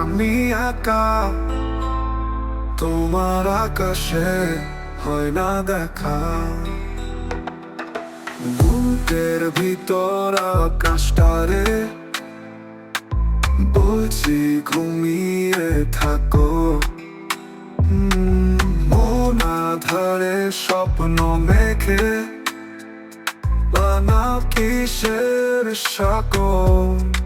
আমি একা। তোমার আকাশে হয় না দেখা। বুকের ভিতর আকাশটারে বলছি ঘুমিয়ে থাকো। মন আধারে স্বপ্ন মেখে বানাও কিসের সাগর?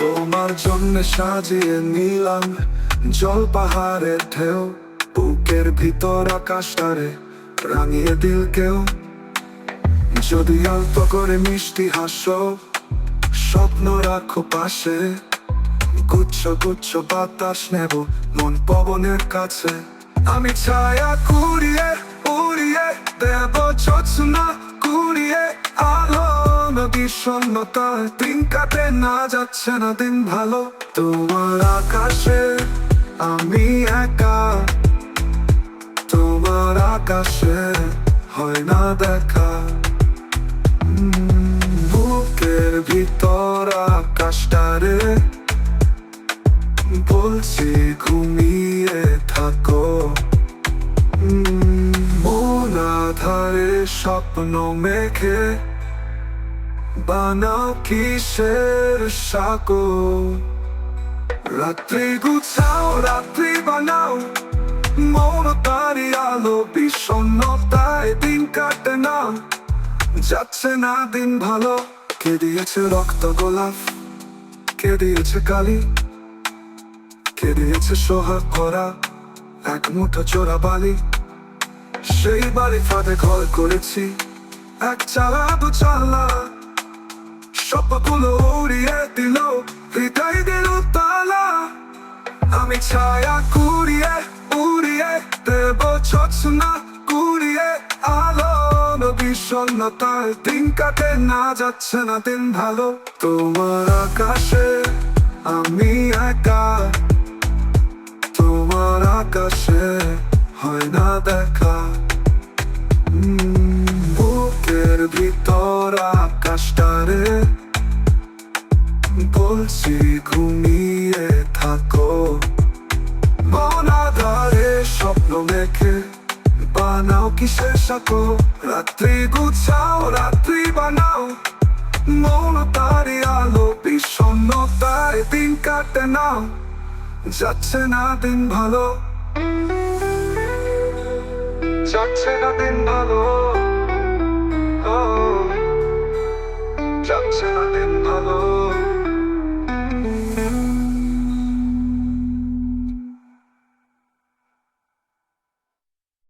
তোমার জন্য সাজিয়ে নিলাম জল পাহাড়ের ঢেউ, বুকের ভিতর আকাশটারে রাঙিয়ে দিল কেউ। যদি অল্প করে মিষ্টি হাসো, স্বপ্ন রাখো পাশে। গুচ্ছ গুচ্ছ বাতাস নেব মন পবনের কাছে। আমি ছায়া কুড়িয়ে, উড়িয়ে দেব না কুড়িয়ে আলো দিন কাটে না যাচ্ছে না দিন ভালো। তোমার আকাশে আমি একা। তোমার আকাশে হয় না দেখা। বুকের ভিতর আকাশটারে বলছি ঘুমিয়ে থাকো। মন আধারে স্বপ্ন মেঘে। বানাও কিসের সাগো রাত্রি গুছাও, রাত্রি বানাও। মন তারি আলো, বিষণ্ণতায় দিন কাটে না যাচ্ছে না দিন ভালো। কে দিয়েছে রক্ত গোলাপ? কে দিয়েছে কালি? কে দিয়েছে সোহাগ করা এক মুঠো চোরা বালি। সেই বাড়ি ফাঁদে ঘর করেছি। এক চালা, দু চালা। স্বপ্নগুলো উড়িয়ে দিল, হৃদয় দিল তালা। আমি ছায়া কুড়িয়ে, উড়িয়ে দেব না কুড়িয়ে আলো বিষণ্ণতায় দিন কাটে, না যাচ্ছে না দিন ভালো। তোমার আকাশে আমি একা। তোমার আকাশে হয় না দেখা। বুকের ভিতর আকাশটারে বলছি ঘুমিয়ে থাকো। মন আধারে স্বপ্ন দেখে বানাও কিসের সাকো। রাত্রি গুছাও, রাত্রি বানাও। মন তারি আলো বিষণ্ণতায় দিন কাটে নাও। যাচ্ছে না দিন ভালো। যাচ্ছে না দিন ভালো। যাচ্ছে না